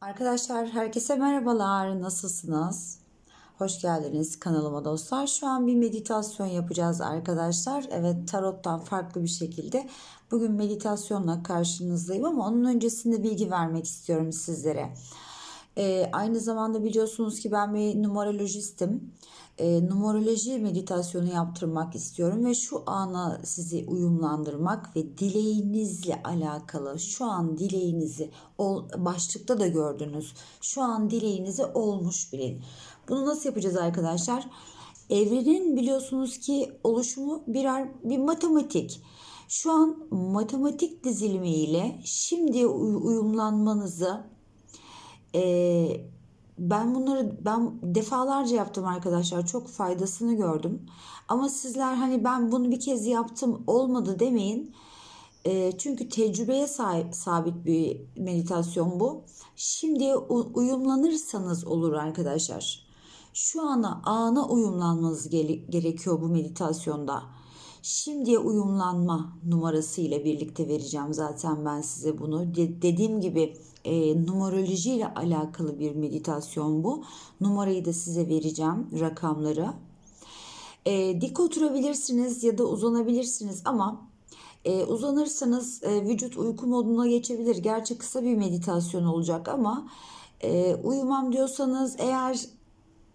Arkadaşlar herkese merhabalar. Nasılsınız? Hoş geldiniz kanalıma dostlar. Şu an bir meditasyon yapacağız arkadaşlar. Evet tarottan farklı bir şekilde. Bugün meditasyonla karşınızdayım ama onun öncesinde bilgi vermek istiyorum sizlere. Ee, aynı zamanda biliyorsunuz ki ben bir numerolojistim. Ee, numeroloji meditasyonu yaptırmak istiyorum ve şu ana sizi uyumlandırmak ve dileğinizle alakalı şu an dileğinizi başlıkta da gördünüz. Şu an dileğinizi olmuş bilin. Bunu nasıl yapacağız arkadaşlar? Evrenin biliyorsunuz ki oluşumu birer bir matematik. Şu an matematik dizilimi ile şimdi uyumlanmanızı ee, ben bunları ben defalarca yaptım arkadaşlar. Çok faydasını gördüm. Ama sizler hani ben bunu bir kez yaptım olmadı demeyin. E, çünkü tecrübeye sahip, sabit bir meditasyon bu. Şimdi uyumlanırsanız olur arkadaşlar. Şu ana ana uyumlanmanız gerekiyor bu meditasyonda. Şimdiye uyumlanma numarası ile birlikte vereceğim zaten ben size bunu. De- dediğim gibi e, numaroloji ile alakalı bir meditasyon bu. Numarayı da size vereceğim rakamları. E, dik oturabilirsiniz ya da uzanabilirsiniz ama e, uzanırsanız e, vücut uyku moduna geçebilir. Gerçi kısa bir meditasyon olacak ama e, uyumam diyorsanız eğer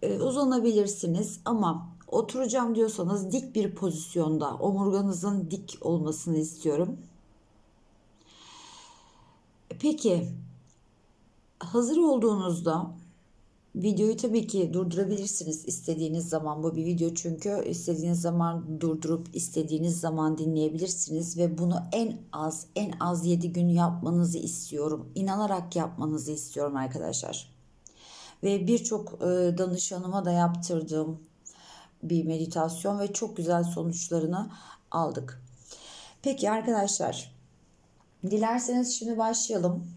e, uzanabilirsiniz ama oturacağım diyorsanız dik bir pozisyonda omurganızın dik olmasını istiyorum. Peki hazır olduğunuzda videoyu tabii ki durdurabilirsiniz istediğiniz zaman. Bu bir video çünkü istediğiniz zaman durdurup istediğiniz zaman dinleyebilirsiniz ve bunu en az en az 7 gün yapmanızı istiyorum. İnanarak yapmanızı istiyorum arkadaşlar. Ve birçok danışanıma da yaptırdığım bir meditasyon ve çok güzel sonuçlarını aldık. Peki arkadaşlar dilerseniz şimdi başlayalım.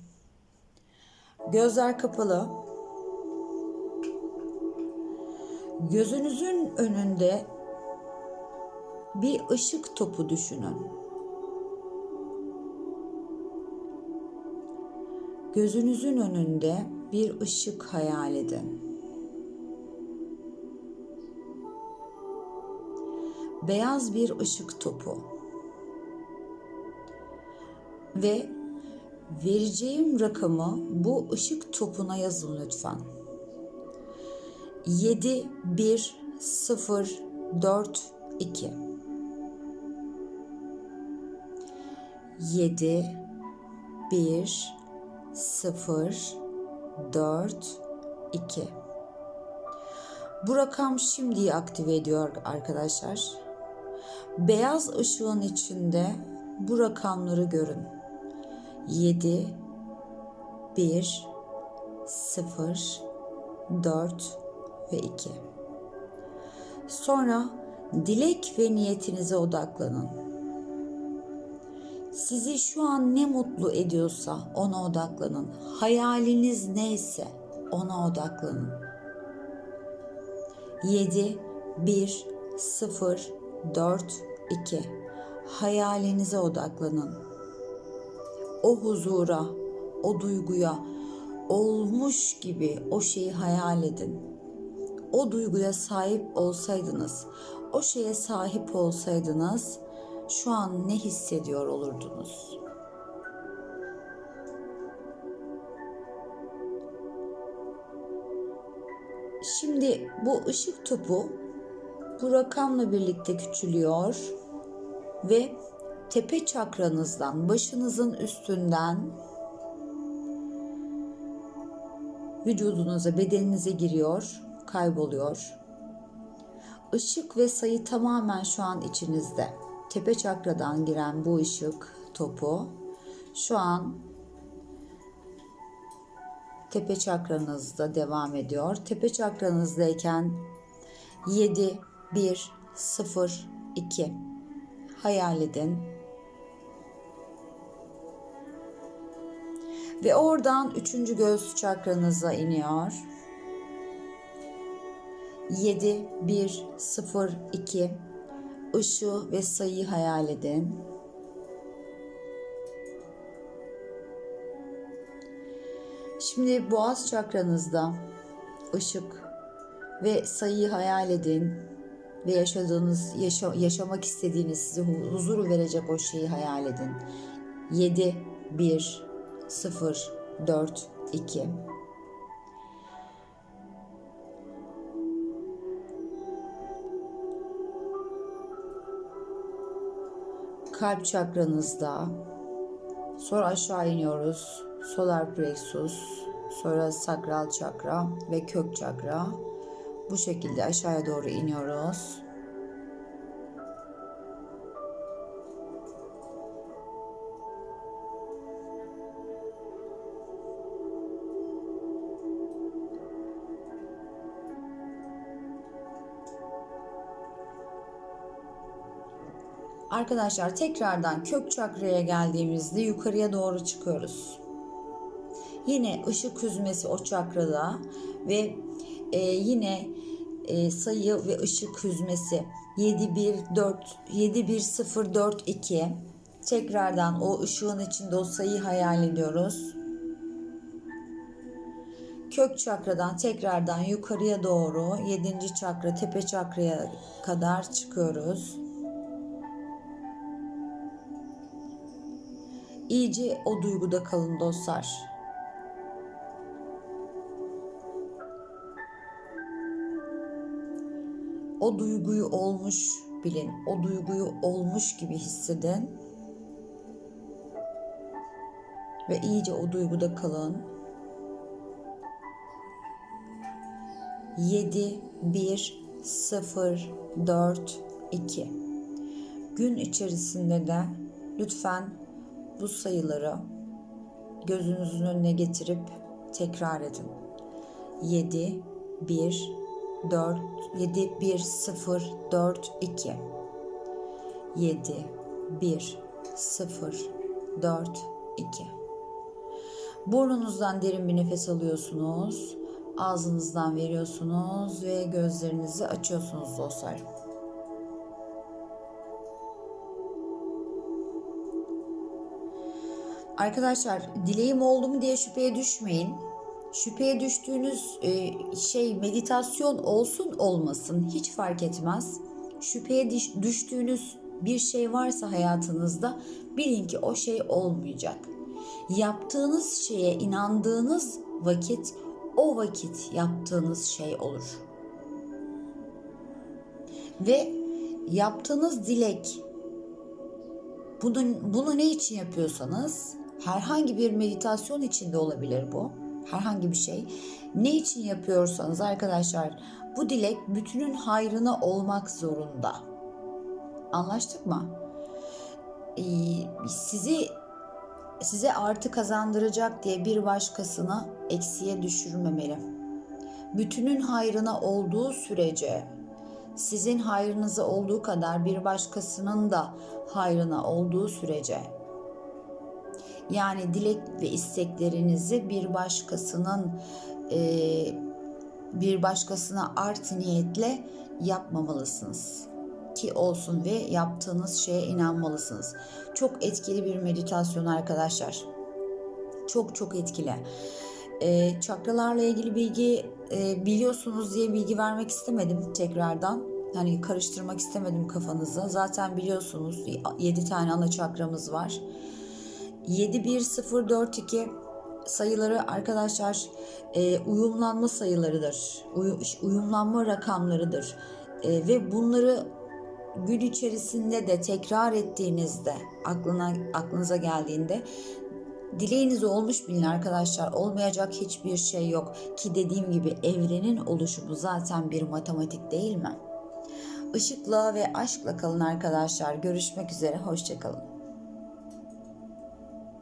Gözler kapalı. Gözünüzün önünde bir ışık topu düşünün. Gözünüzün önünde bir ışık hayal edin. Beyaz bir ışık topu. Ve Vereceğim rakamı bu ışık topuna yazın lütfen. 7 1 0 4 2 7 1 0 4 2 Bu rakam şimdi aktive ediyor arkadaşlar. Beyaz ışığın içinde bu rakamları görün. 7 1 0 4 ve 2. Sonra dilek ve niyetinize odaklanın. Sizi şu an ne mutlu ediyorsa ona odaklanın. Hayaliniz neyse ona odaklanın. 7 1 0 4 2 Hayalinize odaklanın o huzura, o duyguya olmuş gibi o şeyi hayal edin. O duyguya sahip olsaydınız, o şeye sahip olsaydınız şu an ne hissediyor olurdunuz? Şimdi bu ışık topu bu rakamla birlikte küçülüyor ve tepe çakranızdan, başınızın üstünden vücudunuza, bedeninize giriyor, kayboluyor. Işık ve sayı tamamen şu an içinizde. Tepe çakradan giren bu ışık topu şu an tepe çakranızda devam ediyor. Tepe çakranızdayken 7 1 0 2 hayal edin. Ve oradan üçüncü göğüs çakranıza iniyor. 7, 1, 0, 2 ışığı ve sayıyı hayal edin. – 7, Şimdi boğaz çakranızda ışık ve sayıyı hayal edin ve yaşadığınız, yaşa, yaşamak istediğiniz, size hu- huzur verecek o şeyi hayal edin. 7, 1, 0, 4, 2. Kalp çakranızda, sonra aşağı iniyoruz. Solar plexus, sonra sakral çakra ve kök çakra. Bu şekilde aşağıya doğru iniyoruz. Arkadaşlar tekrardan kök çakraya geldiğimizde yukarıya doğru çıkıyoruz. Yine ışık hüzmesi o çakrada ve e, yine e, sayı ve ışık hüzmesi 714 71042 tekrardan o ışığın içinde o sayıyı hayal ediyoruz. Kök çakradan tekrardan yukarıya doğru 7. çakra tepe çakraya kadar çıkıyoruz. İyice o duyguda kalın dostlar. O duyguyu olmuş bilin. O duyguyu olmuş gibi hissedin. Ve iyice o duyguda kalın. 7 1 0 4 2 Gün içerisinde de lütfen bu sayıları gözünüzün önüne getirip tekrar edin. 7 1 4 7 1 0 4 2 7 1 0 4 2 Burnunuzdan derin bir nefes alıyorsunuz. Ağzınızdan veriyorsunuz ve gözlerinizi açıyorsunuz dostlar. Arkadaşlar dileğim oldu mu diye şüpheye düşmeyin. Şüpheye düştüğünüz e, şey meditasyon olsun olmasın hiç fark etmez. Şüpheye düş- düştüğünüz bir şey varsa hayatınızda bilin ki o şey olmayacak. Yaptığınız şeye inandığınız vakit o vakit yaptığınız şey olur. Ve yaptığınız dilek bunun, bunu ne için yapıyorsanız herhangi bir meditasyon içinde olabilir bu. Herhangi bir şey. Ne için yapıyorsanız arkadaşlar bu dilek bütünün hayrına olmak zorunda. Anlaştık mı? Ee, sizi size artı kazandıracak diye bir başkasını eksiye düşürmemeli. Bütünün hayrına olduğu sürece sizin hayrınıza olduğu kadar bir başkasının da hayrına olduğu sürece yani dilek ve isteklerinizi bir başkasının e, bir başkasına art niyetle yapmamalısınız ki olsun ve yaptığınız şeye inanmalısınız. Çok etkili bir meditasyon arkadaşlar. Çok çok etkili. E, çakralarla ilgili bilgi e, biliyorsunuz diye bilgi vermek istemedim tekrardan. Hani karıştırmak istemedim kafanızı. Zaten biliyorsunuz 7 tane ana çakramız var. 71042 sayıları arkadaşlar e, uyumlanma sayılarıdır. Uyu, uyumlanma rakamlarıdır. E, ve bunları gün içerisinde de tekrar ettiğinizde aklına aklınıza geldiğinde dileğiniz olmuş bilin arkadaşlar olmayacak hiçbir şey yok ki dediğim gibi evrenin oluşumu zaten bir matematik değil mi? Işıkla ve aşkla kalın arkadaşlar. Görüşmek üzere. Hoşçakalın.